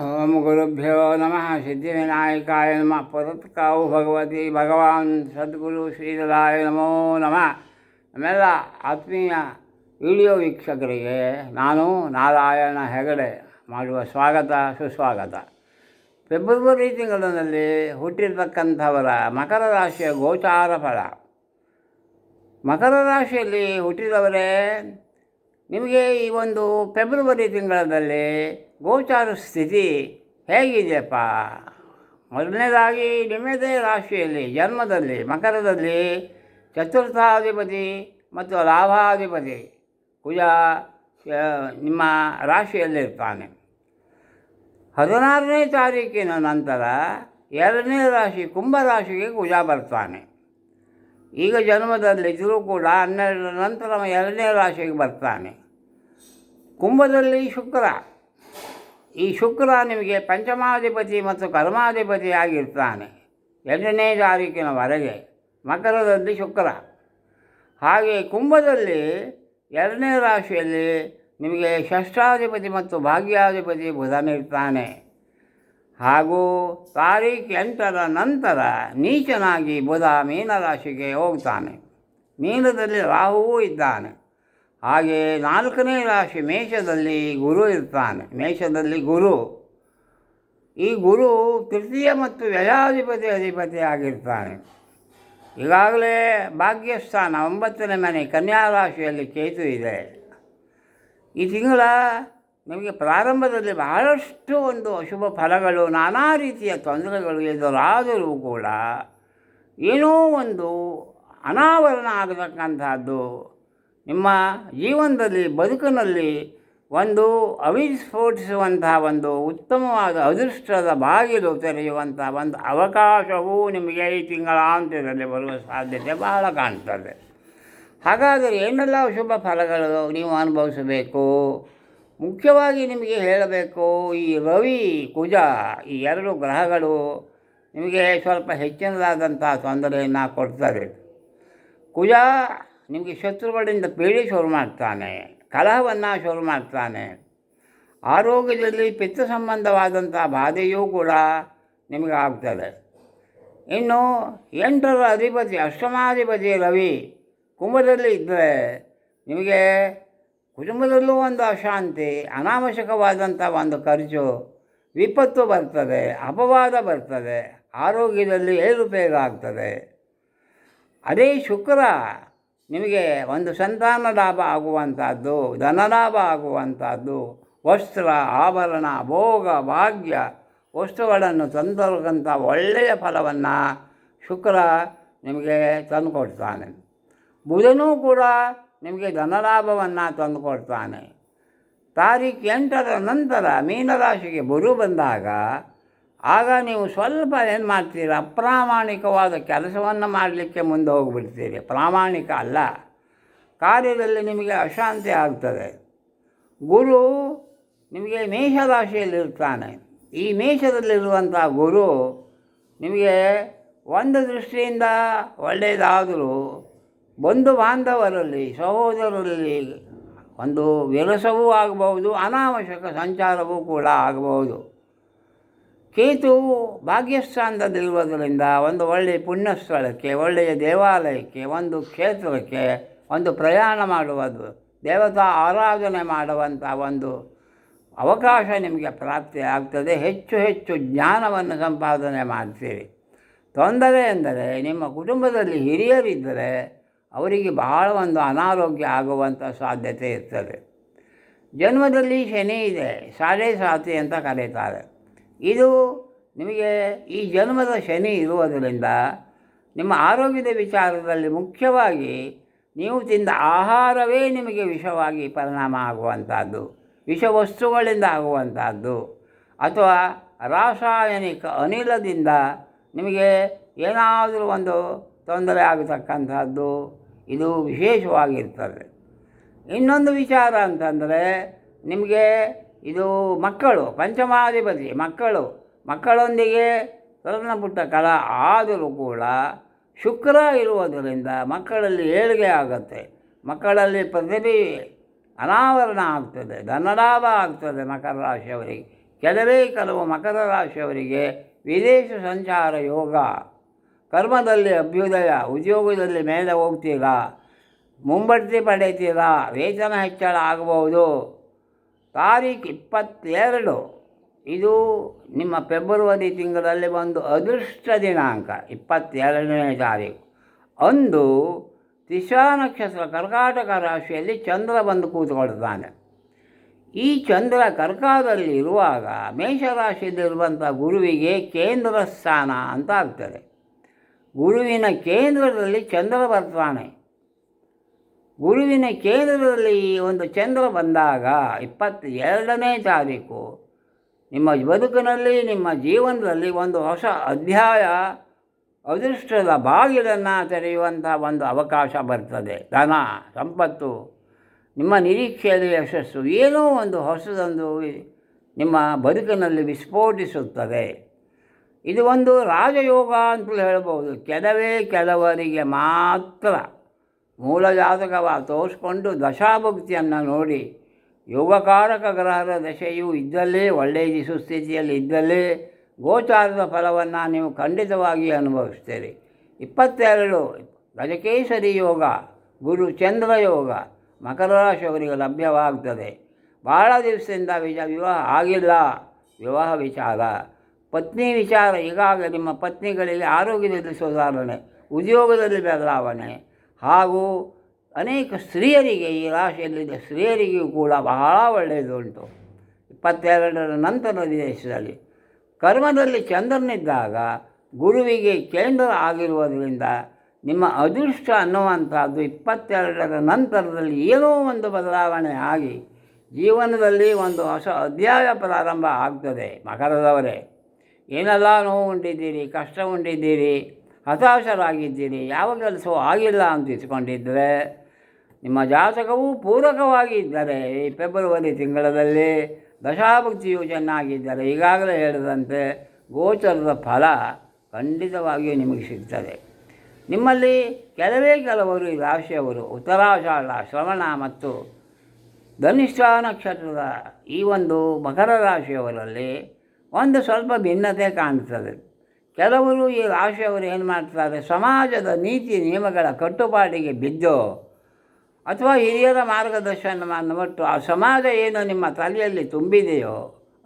ಓಂ ಗುರುಭ್ಯೋ ನಮಃ ಸಿದ್ಧಿವಿನಾಯಕಾಯ ನಮಃ ಪುರತ್ಕಾವು ಭಗವತಿ ಭಗವಾನ್ ಸದ್ಗುರು ಶ್ರೀಧರಾಯ ನಮೋ ನಮಃ ನಮ್ಮೆಲ್ಲ ಆತ್ಮೀಯ ವಿಡಿಯೋ ವೀಕ್ಷಕರಿಗೆ ನಾನು ನಾರಾಯಣ ಹೆಗಡೆ ಮಾಡುವ ಸ್ವಾಗತ, ಸುಸ್ವಾಗತ. ಫೆಬ್ರವರಿ ತಿಂಗಳಿನಲ್ಲಿ ಹುಟ್ಟಿರ್ತಕ್ಕಂಥವರ ಮಕರ ರಾಶಿಯ ಗೋಚಾರ ಫಲ. ಮಕರ ರಾಶಿಯಲ್ಲಿ ಹುಟ್ಟಿದವರೇ, ನಿಮಗೆ ಈ ಒಂದು ಫೆಬ್ರವರಿ ತಿಂಗಳಲ್ಲಿ ಗೋಚಾರ ಸ್ಥಿತಿ ಹೇಗಿದೆಯಪ್ಪ? ಮೊದಲನೇದಾಗಿ ನಿಮ್ಮದೇ ರಾಶಿಯಲ್ಲಿ, ಜನ್ಮದಲ್ಲಿ, ಮಕರದಲ್ಲಿ ಚತುರ್ಥಾಧಿಪತಿ ಮತ್ತು ಲಾಭಾಧಿಪತಿ ಕುಜ ನಿಮ್ಮ ರಾಶಿಯಲ್ಲಿರ್ತಾನೆ. ಹದಿನಾರನೇ ತಾರೀಕಿನ ನಂತರ ಎರಡನೇ ರಾಶಿ ಕುಂಭ ರಾಶಿಗೆ ಕುಜ ಬರ್ತಾನೆ. ಈಗ ಜನ್ಮದಲ್ಲಿದ್ದರೂ ಕೂಡ ಹನ್ನೆರಡರ ನಂತರ ಎರಡನೇ ರಾಶಿಗೆ ಬರ್ತಾನೆ. ಕುಂಭದಲ್ಲಿ ಶುಕ್ರ. ಈ ಶುಕ್ರ ನಿಮಗೆ ಪಂಚಮಾಧಿಪತಿ ಮತ್ತು ಕರ್ಮಾಧಿಪತಿ ಆಗಿರ್ತಾನೆ. ಎರಡನೇ ತಾರೀಕಿನವರೆಗೆ ಮಕರದಲ್ಲಿ ಶುಕ್ರ. ಹಾಗೆ ಕುಂಭದಲ್ಲಿ ಎರಡನೇ ರಾಶಿಯಲ್ಲಿ ನಿಮಗೆ ಷಷ್ಠಾಧಿಪತಿ ಮತ್ತು ಭಾಗ್ಯಾಧಿಪತಿ ಬುಧನಿರ್ತಾನೆ ಹಾಗೂ ತಾರೀಖು ಎಂಟರ ನಂತರ ನೀಚನಾಗಿ ಬುಧ ಮೀನರಾಶಿಗೆ ಹೋಗ್ತಾನೆ. ಮೀನದಲ್ಲಿ ರಾಹುವೂ ಇದ್ದಾನೆ. ಹಾಗೆ ನಾಲ್ಕನೇ ರಾಶಿ ಮೇಷದಲ್ಲಿ ಗುರು ಇರ್ತಾನೆ. ಮೇಷದಲ್ಲಿ ಗುರು. ಈ ಗುರು ತೃತೀಯ ಮತ್ತು ವ್ಯಯಾಧಿಪತಿ ಅಧಿಪತಿ ಆಗಿರ್ತಾನೆ ಈಗಾಗಲೇ ಭಾಗ್ಯಸ್ಥಾನ ಒಂಬತ್ತನೇ ಮನೆ ಕನ್ಯಾ ರಾಶಿಯಲ್ಲಿ ಕೇತು ಇದೆ. ಈ ತಿಂಗಳ ನಿಮಗೆ ಪ್ರಾರಂಭದಲ್ಲಿ ಬಹಳಷ್ಟು ಒಂದು ಅಶುಭ ಫಲಗಳು, ನಾನಾ ರೀತಿಯ ತೊಂದರೆಗಳು ಎದುರಾದರೂ ಕೂಡ ಏನೋ ಒಂದು ಅನಾವರಣ ಆಗತಕ್ಕಂಥದ್ದು. ನಿಮ್ಮ ಜೀವನದಲ್ಲಿ, ಬದುಕಿನಲ್ಲಿ ಒಂದು ಅವಿಸ್ಫೋಟಿಸುವಂತಹ ಒಂದು ಉತ್ತಮವಾದ ಅದೃಷ್ಟದ ಬಾಗಿಲು ತೆರೆಯುವಂಥ ಒಂದು ಅವಕಾಶವು ನಿಮಗೆ ಈ ತಿಂಗಳಾಂತ್ಯದಲ್ಲಿ ಬರುವ ಸಾಧ್ಯತೆ ಬಹಳ ಕಾಣ್ತದೆ. ಹಾಗಾದರೆ ಏನೆಲ್ಲ ಶುಭ ಫಲಗಳು ನೀವು ಅನುಭವಿಸಬೇಕು? ಮುಖ್ಯವಾಗಿ ನಿಮಗೆ ಹೇಳಬೇಕು, ಈ ರವಿ, ಕುಜ ಈ ಎರಡು ಗ್ರಹಗಳು ನಿಮಗೆ ಸ್ವಲ್ಪ ಹೆಚ್ಚಿನದಾದಂಥ ತೊಂದರೆಯನ್ನು ಕೊಡ್ತದೆ. ಕುಜ ನಿಮಗೆ ಶತ್ರುಗಳಿಂದ ಪೀಡೆ ಶುರು ಮಾಡ್ತಾನೆ ಕಲಹವನ್ನು ಶುರು ಮಾಡ್ತಾನೆ ಆರೋಗ್ಯದಲ್ಲಿ ಪಿತ್ತ ಸಂಬಂಧವಾದಂಥ ಬಾಧೆಯೂ ಕೂಡ ನಿಮಗೆ ಆಗ್ತದೆ. ಇನ್ನು ಎಂಟರ ಅಧಿಪತಿ, ಅಷ್ಟಮಾಧಿಪತಿ ರವಿ ಕುಂಭದಲ್ಲಿ ಇದ್ದರೆ ನಿಮಗೆ ಕುಟುಂಬದಲ್ಲೂ ಒಂದು ಅಶಾಂತಿ, ಅನಾವಶ್ಯಕವಾದಂಥ ಒಂದು ಖರ್ಚು, ವಿಪತ್ತು ಬರ್ತದೆ, ಅಪವಾದ ಬರ್ತದೆ, ಆರೋಗ್ಯದಲ್ಲಿ ಏರುಪೇರಾಗ್ತದೆ. ಅದೇ ಶುಕ್ರ ನಿಮಗೆ ಒಂದು ಸಂತಾನ ಲಾಭ ಆಗುವಂಥದ್ದು ಧನಲಾಭ ಆಗುವಂಥದ್ದು, ವಸ್ತ್ರ, ಆಭರಣ, ಭೋಗ, ಭಾಗ್ಯ, ವಸ್ತುಗಳನ್ನು ತಂದರಕ್ಕಂಥ ಒಳ್ಳೆಯ ಫಲವನ್ನು ಶುಕ್ರ ನಿಮಗೆ ತಂದುಕೊಡ್ತಾನೆ. ಬುಧನೂ ಕೂಡ ನಿಮಗೆ ಧನಲಾಭವನ್ನು ತಂದುಕೊಡ್ತಾನೆ. ತಾರೀಖು ಎಂಟರ ನಂತರ ಮೀನರಾಶಿಗೆ ಬುರು ಬಂದಾಗ ಆಗ ನೀವು ಸ್ವಲ್ಪ ಏನು ಮಾಡ್ತೀರಿ? ಅಪ್ರಾಮಾಣಿಕವಾದ ಕೆಲಸವನ್ನು ಮಾಡಲಿಕ್ಕೆ ಮುಂದೆ ಹೋಗಿಬಿಡ್ತೀರಿ. ಪ್ರಾಮಾಣಿಕ ಅಲ್ಲ. ಕಾರ್ಯದಲ್ಲಿ ನಿಮಗೆ ಅಶಾಂತಿ ಆಗ್ತದೆ. ಗುರು ನಿಮಗೆ ಮೇಷರಾಶಿಯಲ್ಲಿರ್ತಾನೆ ಈ ಮೇಷದಲ್ಲಿರುವಂಥ ಗುರು ನಿಮಗೆ ಒಂದು ದೃಷ್ಟಿಯಿಂದ ಒಳ್ಳೆಯದಾದರೂ ಬಂಧು ಬಾಂಧವರಲ್ಲಿ, ಸಹೋದರರಲ್ಲಿ ಒಂದು ವಿರಸವೂ ಆಗಬಹುದು, ಅನಾವಶ್ಯಕ ಸಂಚಾರವೂ ಕೂಡ ಆಗಬಹುದು. ಕೇತು ಭಾಗ್ಯಸ್ಥಾನದಲ್ಲಿರುವುದರಿಂದ ಒಂದು ಒಳ್ಳೆಯ ಪುಣ್ಯಸ್ಥಳಕ್ಕೆ, ಒಳ್ಳೆಯ ದೇವಾಲಯಕ್ಕೆ, ಒಂದು ಕ್ಷೇತ್ರಕ್ಕೆ ಒಂದು ಪ್ರಯಾಣ ಮಾಡುವುದು, ದೇವತಾ ಆರಾಧನೆ ಮಾಡುವಂಥ ಒಂದು ಅವಕಾಶ ನಿಮಗೆ ಪ್ರಾಪ್ತಿ ಆಗ್ತದೆ. ಹೆಚ್ಚು ಹೆಚ್ಚು ಜ್ಞಾನವನ್ನು ಸಂಪಾದನೆ ಮಾಡ್ತೀರಿ. ತೊಂದರೆ ಎಂದರೆ ನಿಮ್ಮ ಕುಟುಂಬದಲ್ಲಿ ಹಿರಿಯರಿದ್ದರೆ ಅವರಿಗೆ ಬಹಳ ಒಂದು ಅನಾರೋಗ್ಯ ಆಗುವಂಥ ಸಾಧ್ಯತೆ ಇರ್ತದೆ. ಜನ್ಮದಲ್ಲಿ ಶನಿ ಇದೆ, ಸಾಡೆ ಸಾತಿ ಅಂತ ಕರೀತಾರೆ. ಇದು ನಿಮಗೆ ಈ ಜನ್ಮದ ಶನಿ ಇರುವುದರಿಂದ ನಿಮ್ಮ ಆರೋಗ್ಯದ ವಿಚಾರದಲ್ಲಿ ಮುಖ್ಯವಾಗಿ ನೀವು ತಿಂದ ಆಹಾರವೇ ನಿಮಗೆ ವಿಷವಾಗಿ ಪರಿಣಾಮ ಆಗುವಂಥದ್ದು, ವಿಷವಸ್ತುಗಳಿಂದ ಆಗುವಂಥದ್ದು. ಅಥವಾ ರಾಸಾಯನಿಕ ಅನಿಲದಿಂದ ನಿಮಗೆ ಏನಾದರೂ ಒಂದು ತೊಂದರೆ ಆಗತಕ್ಕಂಥದ್ದು, ಇದು ವಿಶೇಷವಾಗಿರ್ತದೆ. ಇನ್ನೊಂದು ವಿಚಾರ ಅಂತಂದರೆ, ನಿಮಗೆ ಇದು ಮಕ್ಕಳು ಪಂಚಮಾಧಿಪತಿ ಮಕ್ಕಳು. ಮಕ್ಕಳೊಂದಿಗೆ ಸಣ್ಣ ಪುಟ್ಟ ಕಲ ಆದರೂ ಕೂಡ ಶುಕ್ರ ಇರುವುದರಿಂದ ಮಕ್ಕಳಲ್ಲಿ ಏಳಿಗೆ ಆಗುತ್ತೆ. ಮಕ್ಕಳಲ್ಲಿ ಪ್ರತಿಭೆ ಅನಾವರಣ ಆಗ್ತದೆ, ಧನಲಾಭ ಆಗ್ತದೆ ಮಕರ ರಾಶಿಯವರಿಗೆ. ಕೆಲವೇ ಕೆಲವು ಮಕರ ರಾಶಿಯವರಿಗೆ ವಿದೇಶ ಸಂಚಾರ ಯೋಗ, ಕರ್ಮದಲ್ಲಿ ಅಭ್ಯುದಯ, ಉದ್ಯೋಗದಲ್ಲಿ ಮೇಲೆ ಹೋಗ್ತೀರಾ, ಮುಂಬಡ್ತಿ ಪಡೆಯುತ್ತೀರಾ ವೇತನ ಹೆಚ್ಚಳ ಆಗಬಹುದು ತಾರೀಖು ಇಪ್ಪತ್ತೆರಡು, ಇದು ನಿಮ್ಮ ಫೆಬ್ರವರಿ ತಿಂಗಳಲ್ಲಿ ಒಂದು ಅದೃಷ್ಟ ದಿನಾಂಕ, ಇಪ್ಪತ್ತೆರಡನೇ ತಾರೀಕು ಅಂದು ತಿಶಾ ನಕ್ಷತ್ರ ಕರ್ಕಾಟಕ ರಾಶಿಯಲ್ಲಿ ಚಂದ್ರ ಬಂದು ಕೂತ್ಕೊಳ್ತಾನೆ. ಈ ಚಂದ್ರ ಕರ್ಕಾದಲ್ಲಿ ಇರುವಾಗ ಮೇಷರಾಶಿಯಲ್ಲಿರುವಂಥ ಗುರುವಿಗೆ ಕೇಂದ್ರ ಸ್ಥಾನ ಅಂತ ಆಗ್ತದೆ. ಗುರುವಿನ ಕೇಂದ್ರದಲ್ಲಿ ಚಂದ್ರ ಬರ್ತಾನೆ. ಗುರುವಿನ ಕೇಂದ್ರದಲ್ಲಿ ಒಂದು ಚಂದ್ರ ಬಂದಾಗ ಇಪ್ಪತ್ತೆರಡನೇ ತಾರೀಕು, ನಿಮ್ಮ ಬದುಕಿನಲ್ಲಿ, ನಿಮ್ಮ ಜೀವನದಲ್ಲಿ ಒಂದು ಹೊಸ ಅಧ್ಯಾಯ, ಅದೃಷ್ಟದ ಬಾಗಿಲನ್ನು ತೆರೆಯುವಂಥ ಒಂದು ಅವಕಾಶ ಬರ್ತದೆ. ಧನ, ಸಂಪತ್ತು, ನಿಮ್ಮ ನಿರೀಕ್ಷೆಯಲ್ಲಿ ಯಶಸ್ಸು ಏನೋ ಒಂದು ಹೊಸದೊಂದು ನಿಮ್ಮ ಬದುಕಿನಲ್ಲಿ ವಿಸ್ಫೋಟಿಸುತ್ತದೆ. ಇದು ಒಂದು ರಾಜಯೋಗ ಅಂತಲೂ ಹೇಳ್ಬೋದು. ಕೆಲವೇ ಕೆಲವರಿಗೆ ಮಾತ್ರ. ಮೂಲ ಜಾತಕವ ತೋರಿಸ್ಕೊಂಡು ದಶಾಭುಕ್ತಿಯನ್ನು ನೋಡಿ ಯೋಗಕಾರಕ ಗ್ರಹದ ದಶೆಯು ಇದ್ದಲ್ಲೇ ಒಳ್ಳೆಯ ಸುಸ್ಥಿತಿಯಲ್ಲಿ ಇದ್ದಲ್ಲೇ ಗೋಚಾರದ ಫಲವನ್ನು ನೀವು ಖಂಡಿತವಾಗಿ ಅನುಭವಿಸ್ತೀರಿ. ಇಪ್ಪತ್ತೆರಡು, ಗಜಕೇಸರಿ ಯೋಗ, ಗುರು ಚಂದ್ರ ಯೋಗ, ಮಕರ ರಾಶಿಯವರಿಗೆ ಲಭ್ಯವಾಗ್ತದೆ. ಭಾಳ ದಿವಸದಿಂದ ವಿಜ, ವಿವಾಹ ಆಗಿಲ್ಲ. ವಿವಾಹ ವಿಚಾರ. ಪತ್ನಿ ವಿಚಾರ, ಈಗಾಗಲೇ ನಿಮ್ಮ ಪತ್ನಿಗಳಿಗೆ ಆರೋಗ್ಯದಲ್ಲಿ ಸುಧಾರಣೆ, ಉದ್ಯೋಗದಲ್ಲಿ ಬದಲಾವಣೆ ಹಾಗೂ ಅನೇಕ ಸ್ತ್ರೀಯರಿಗೆ ಈ ರಾಶಿಯಲ್ಲಿದ್ದ ಸ್ತ್ರೀಯರಿಗೂ ಕೂಡ ಬಹಳ ಒಳ್ಳೆಯದುಂಟು. ಇಪ್ಪತ್ತೆರಡರ ನಂತರದ ದೇಶದಲ್ಲಿ ಕರ್ಮದಲ್ಲಿ ಚಂದ್ರನಿದ್ದಾಗ ಗುರುವಿಗೆ ಕೇಂದ್ರ ಆಗಿರುವುದರಿಂದ ನಿಮ್ಮ ಅದೃಷ್ಟ ಅನ್ನುವಂಥದ್ದು ಇಪ್ಪತ್ತೆರಡರ ನಂತರದಲ್ಲಿ ಏನೋ ಒಂದು ಬದಲಾವಣೆ ಆಗಿ ಜೀವನದಲ್ಲಿ ಒಂದು ಹೊಸ ಅಧ್ಯಾಯ ಪ್ರಾರಂಭ ಆಗ್ತದೆ ಮಕರದವರೇ. ಏನೆಲ್ಲ ನೋವು ಉಂಡಿದ್ದೀರಿ ಕಷ್ಟ ಉಂಟಿದ್ದೀರಿ? ಹತಾಶರಾಗಿದ್ದೀರಿ ಯಾವ ಕೆಲಸವೂ ಆಗಿಲ್ಲ ಅಂತ ಇಟ್ಕೊಂಡಿದ್ದರೆ ನಿಮ್ಮ ಜಾತಕವು ಪೂರಕವಾಗಿದ್ದರೆ ಈ ಫೆಬ್ರವರಿ ತಿಂಗಳಲ್ಲಿ ದಶಾಭಕ್ತಿಯು ಚೆನ್ನಾಗಿದ್ದರೆ ಈಗಾಗಲೇ ಹೇಳಿದಂತೆ ಗೋಚರದ ಫಲ ಖಂಡಿತವಾಗಿಯೂ ನಿಮಗೆ ಸಿಗ್ತದೆ. ನಿಮ್ಮಲ್ಲಿ ಕೆಲವೇ ಕೆಲವರು ಈ ರಾಶಿಯವರು, ಉತ್ತರಾಷಾಢ, ಶ್ರವಣ ಮತ್ತು ಧನಿಷ್ಠ ನಕ್ಷತ್ರದ ಈ ಒಂದು ಮಕರ ರಾಶಿಯವರಲ್ಲಿ ಒಂದು ಸ್ವಲ್ಪ ಭಿನ್ನತೆ ಕಾಣ್ತದೆ. ಕೆಲವರು ಈ ರಾಶಿಯವರು ಏನು ಮಾಡ್ತಾರೆ? ಸಮಾಜದ ನೀತಿ ನಿಯಮಗಳ ಕಟ್ಟುಪಾಡಿಗೆ ಬಿದ್ದು ಅಥವಾ ಹಿರಿಯರ ಮಾರ್ಗದರ್ಶನವನ್ನು ಮತ್ತು ಆ ಸಮಾಜ ಏನು ನಿಮ್ಮ ತಲೆಯಲ್ಲಿ ತುಂಬಿದೆಯೋ,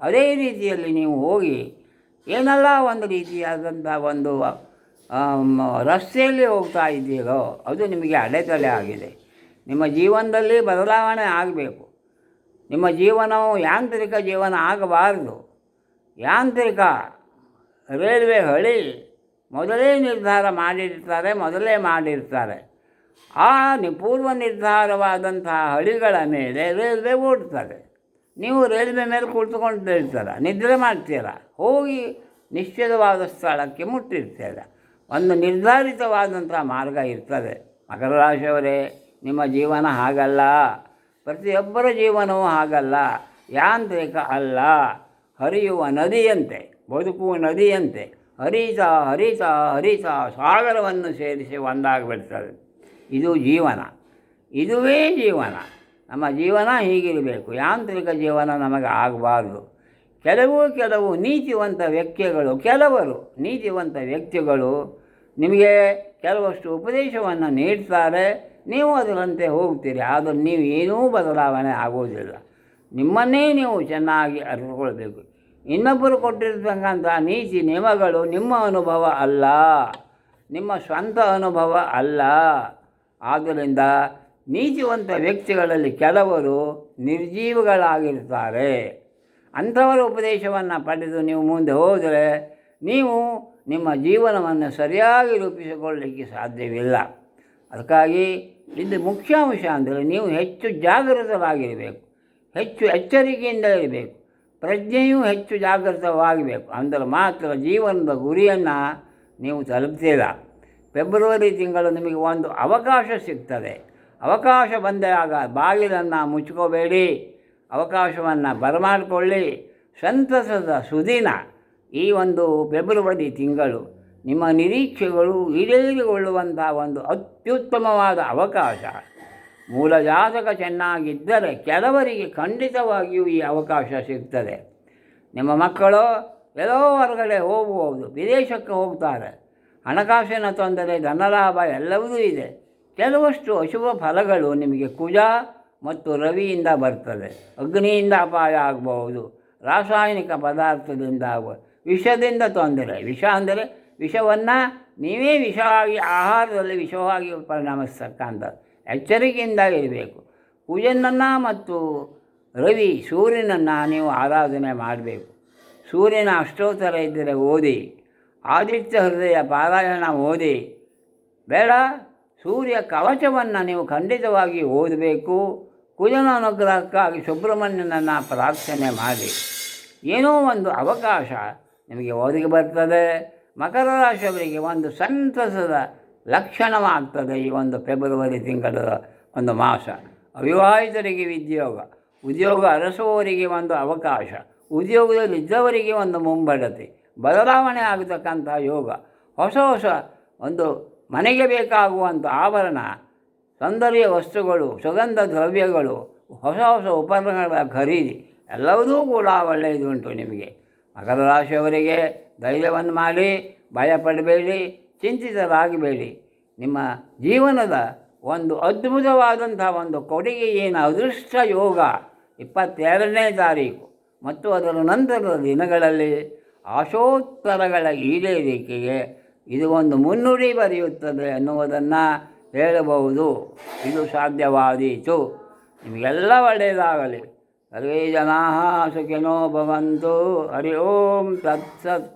ಅದೇ ರೀತಿಯಲ್ಲಿ ನೀವು ಹೋಗಿ ಏನೆಲ್ಲ ಒಂದು ರೀತಿಯಾದಂಥ ಒಂದು ರಸ್ತೆಯಲ್ಲಿ ಹೋಗ್ತಾ ಇದ್ದೀರೋ, ಅದು ನಿಮಗೆ ಅಡೆತಡೆ ಆಗಿದೆ. ನಿಮ್ಮ ಜೀವನದಲ್ಲಿ ಬದಲಾವಣೆ ಆಗಬೇಕು. ನಿಮ್ಮ ಜೀವನವು ಯಾಂತ್ರಿಕ ಜೀವನ ಆಗಬಾರದು. ಯಾಂತ್ರಿಕ ರೈಲ್ವೆ ಹಳಿ ಮೊದಲೇ ನಿರ್ಧಾರ ಮಾಡಿರ್ತಾರೆ, ಮೊದಲೇ ಮಾಡಿರ್ತಾರೆ. ಆ ನಿ, ಪೂರ್ವ ನಿರ್ಧಾರವಾದಂತಹ ಹಳಿಗಳ ಮೇಲೆ ರೈಲ್ವೆ ಓಡ್ತಾರೆ ನೀವು ರೈಲ್ವೆ ಮೇಲೆ ಕುಳಿತುಕೊಂಡಿರ್ತೀರ, ನಿದ್ರೆ ಮಾಡ್ತೀರ, ಹೋಗಿ ನಿಶ್ಚಿತವಾದ ಸ್ಥಳಕ್ಕೆ ಮುಟ್ಟಿರ್ತೀರ. ಒಂದು ನಿರ್ಧಾರಿತವಾದಂಥ ಮಾರ್ಗ ಇರ್ತದೆ. ಮಕರ ರಾಶಿಯವರೇ, ನಿಮ್ಮ ಜೀವನ ಹಾಗಲ್ಲ. ಪ್ರತಿಯೊಬ್ಬರ ಜೀವನವೂ ಹಾಗಲ್ಲ. ಯಾಂತ್ರಿಕ ಅಲ್ಲ. ಹರಿಯುವ ನದಿಯಂತೆ. ಬದುಕುವ ನದಿಯಂತೆ ಹರಿತ ಹರಿತ ಹರಿತ ಸಾಗರವನ್ನು ಸೇರಿಸಿ ಒಂದಾಗಿಬಿಡ್ತದೆ. ಇದು ಜೀವನ. ಇದುವೇ ಜೀವನ. ನಮ್ಮ ಜೀವನ ಹೀಗಿರಬೇಕು. ಯಾಂತ್ರಿಕ ಜೀವನ ನಮಗೆ ಆಗಬಾರ್ದು. ಕೆಲವು ಕೆಲವು ನೀತಿವಂತ ವ್ಯಕ್ತಿಗಳು, ಕೆಲವರು ನೀತಿವಂತ ವ್ಯಕ್ತಿಗಳು ನಿಮಗೆ ಕೆಲವಷ್ಟು ಉಪದೇಶವನ್ನು ನೀಡ್ತಾರೆ. ನೀವು ಅದರಂತೆ ಹೋಗ್ತೀರಿ. ಆದರೂ ನೀವು ಏನೂ ಬದಲಾವಣೆ ಆಗೋದಿಲ್ಲ ನಿಮ್ಮನ್ನೇ ನೀವು ಚೆನ್ನಾಗಿ ಅರಿತುಕೊಳ್ಬೇಕು. ಇನ್ನೊಬ್ಬರು ಕೊಟ್ಟಿರ್ತಕ್ಕಂಥ ನೀತಿ ನಿಯಮಗಳು ನಿಮ್ಮ ಅನುಭವ ಅಲ್ಲ. ನಿಮ್ಮ ಸ್ವಂತ ಅನುಭವ ಅಲ್ಲ. ಆದ್ದರಿಂದ ನೀತಿವಂತ ವ್ಯಕ್ತಿಗಳಲ್ಲಿ ಕೆಲವರು ನಿರ್ಜೀವಗಳಾಗಿರ್ತಾರೆ ಅಂಥವರ ಉಪದೇಶವನ್ನು ಪಡೆದು ನೀವು ಮುಂದೆ ಹೋದರೆ ನೀವು ನಿಮ್ಮ ಜೀವನವನ್ನು ಸರಿಯಾಗಿ ರೂಪಿಸಿಕೊಳ್ಳಲಿಕ್ಕೆ ಸಾಧ್ಯವಿಲ್ಲ. ಅದಕ್ಕಾಗಿ ಇದು ಮುಖ್ಯ ಅಂಶ ಅಂದರೆ ನೀವು ಹೆಚ್ಚು ಜಾಗೃತವಾಗಿರಬೇಕು ಹೆಚ್ಚು ಎಚ್ಚರಿಕೆಯಿಂದ ಇರಬೇಕು. ಪ್ರಜ್ಞೆಯೂ ಹೆಚ್ಚು ಜಾಗೃತವಾಗಬೇಕು. ಅಂದರೆ ಮಾತ್ರ ಜೀವನದ ಗುರಿಯನ್ನು ನೀವು ತಲುಪ್ತೀರ. ಫೆಬ್ರವರಿ ತಿಂಗಳು ನಿಮಗೆ ಒಂದು ಅವಕಾಶ ಸಿಗ್ತದೆ. ಅವಕಾಶ ಬಂದಾಗ ಬಾಗಿಲನ್ನು ಮುಚ್ಕೋಬೇಡಿ. ಅವಕಾಶವನ್ನು ಬರಮಾಡಿಕೊಳ್ಳಿ. ಸಂತಸದ ಸುದಿನ ಈ ಒಂದು ಫೆಬ್ರವರಿ ತಿಂಗಳು ನಿಮ್ಮ ನಿರೀಕ್ಷೆಗಳು ಈಡೇರಿಕೊಳ್ಳುವಂಥ ಒಂದು ಅತ್ಯುತ್ತಮವಾದ ಅವಕಾಶ. ಮೂಲ ಜಾತಕ ಚೆನ್ನಾಗಿದ್ದರೆ ಕೆಲವರಿಗೆ ಖಂಡಿತವಾಗಿಯೂ ಈ ಅವಕಾಶ ಸಿಗ್ತದೆ. ನಿಮ್ಮ ಮಕ್ಕಳು ಎಲ್ಲೋ ಹೊರಗಡೆ ಹೋಗುವುದು ವಿದೇಶಕ್ಕೆ ಹೋಗ್ತಾರೆ. ಹಣಕಾಸಿನ ತೊಂದರೆ, ಧನಲಾಭ ಎಲ್ಲವೂ ಇದೆ. ಕೆಲವಷ್ಟು ಅಶುಭ ಫಲಗಳು ನಿಮಗೆ ಕುಜ ಮತ್ತು ರವಿಯಿಂದ ಬರ್ತದೆ. ಅಗ್ನಿಯಿಂದ ಅಪಾಯ ಆಗಬಹುದು, ರಾಸಾಯನಿಕ ಪದಾರ್ಥದಿಂದ ಆಗುವ, ವಿಷದಿಂದ ತೊಂದರೆ. ವಿಷ ಅಂದರೆ ವಿಷವನ್ನು ನೀವೇ ವಿಷವಾಗಿ, ಆಹಾರದಲ್ಲಿ ವಿಷವಾಗಿ ಪರಿಣಮಿಸ್ತಕ್ಕಂಥ ಎಚ್ಚರಿಕೆಯಿಂದ ಇರಬೇಕು. ಕುಜನನ್ನು ಮತ್ತು ರವಿ ಸೂರ್ಯನನ್ನು ನೀವು ಆರಾಧನೆ ಮಾಡಬೇಕು. ಸೂರ್ಯನ ಅಷ್ಟೋತ್ತರ ಇದ್ದರೆ ಓದಿ, ಆದಿತ್ಯ ಹೃದಯ ಪಾರಾಯಣ ಓದಿ. ಬೇಡ, ಸೂರ್ಯ ಕವಚವನ್ನು ನೀವು ಖಂಡಿತವಾಗಿ ಓದಬೇಕು. ಕುಜನ ಅನುಗ್ರಹಕ್ಕಾಗಿ ಸುಬ್ರಹ್ಮಣ್ಯನನ್ನು ಪ್ರಾರ್ಥನೆ ಮಾಡಿ. ಏನೋ ಒಂದು ಅವಕಾಶ ನಿಮಗೆ ಓದಿಗೆ ಬರ್ತದೆ. ಮಕರ ರಾಶಿಯವರಿಗೆ ಒಂದು ಸಂತಸದ ಲಕ್ಷಣವಾಗ್ತದೆ ಈ ಒಂದು ಫೆಬ್ರವರಿ ತಿಂಗಳ ಒಂದು ಮಾಸ. ಅವಿವಾಹಿತರಿಗೆ ಉದ್ಯೋಗ ಉದ್ಯೋಗ ಅರಸುವವರಿಗೆ ಒಂದು ಅವಕಾಶ. ಉದ್ಯೋಗದಲ್ಲಿ ಇದ್ದವರಿಗೆ ಒಂದು ಮುಂಬಡತೆ. ಬದಲಾವಣೆ ಆಗತಕ್ಕಂಥ ಯೋಗ. ಹೊಸ ಹೊಸ ಒಂದು ಮನೆಗೆ ಬೇಕಾಗುವಂಥ ಆಭರಣ, ಸೌಂದರ್ಯ ವಸ್ತುಗಳು, ಸುಗಂಧ ದ್ರವ್ಯಗಳು, ಹೊಸ ಹೊಸ ಉಪಕರಣಗಳ ಖರೀದಿ, ಎಲ್ಲವೂ ಕೂಡ ಒಳ್ಳೆಯದುಂಟು ನಿಮಗೆ. ಮಕರ ರಾಶಿಯವರಿಗೆ ಧೈರ್ಯವನ್ನು ಮಾಡಿ, ಭಯಪಡಬೇಡಿ ಚಿಂತಿತರಾಗಬೇಡಿ. ನಿಮ್ಮ ಜೀವನದ ಒಂದು ಅದ್ಭುತವಾದಂಥ ಒಂದು ಕೊಡುಗೆ ಏನು ಅದೃಷ್ಟ ಯೋಗ. ಇಪ್ಪತ್ತೆರಡನೇ ತಾರೀಕು. ಮತ್ತು ಅದರ ನಂತರದ ದಿನಗಳಲ್ಲಿ ಆಶೋತ್ತರಗಳ ಈಡೇರಿಕೆಗೆ ಇದು ಒಂದು ಮುನ್ನುಡಿ ಬರೆಯುತ್ತದೆ ಅನ್ನುವುದನ್ನು ಹೇಳಬಹುದು. ಇದು ಸಾಧ್ಯವಾದೀತು. ನಿಮಗೆಲ್ಲ ಒಳ್ಳೆಯದಾಗಲಿ. ಸರ್ವೇ ಜನಾ ಸುಖಿನೋ ಭವಂತು. ಹರಿ ಓಂ ತತ್ಸತ್.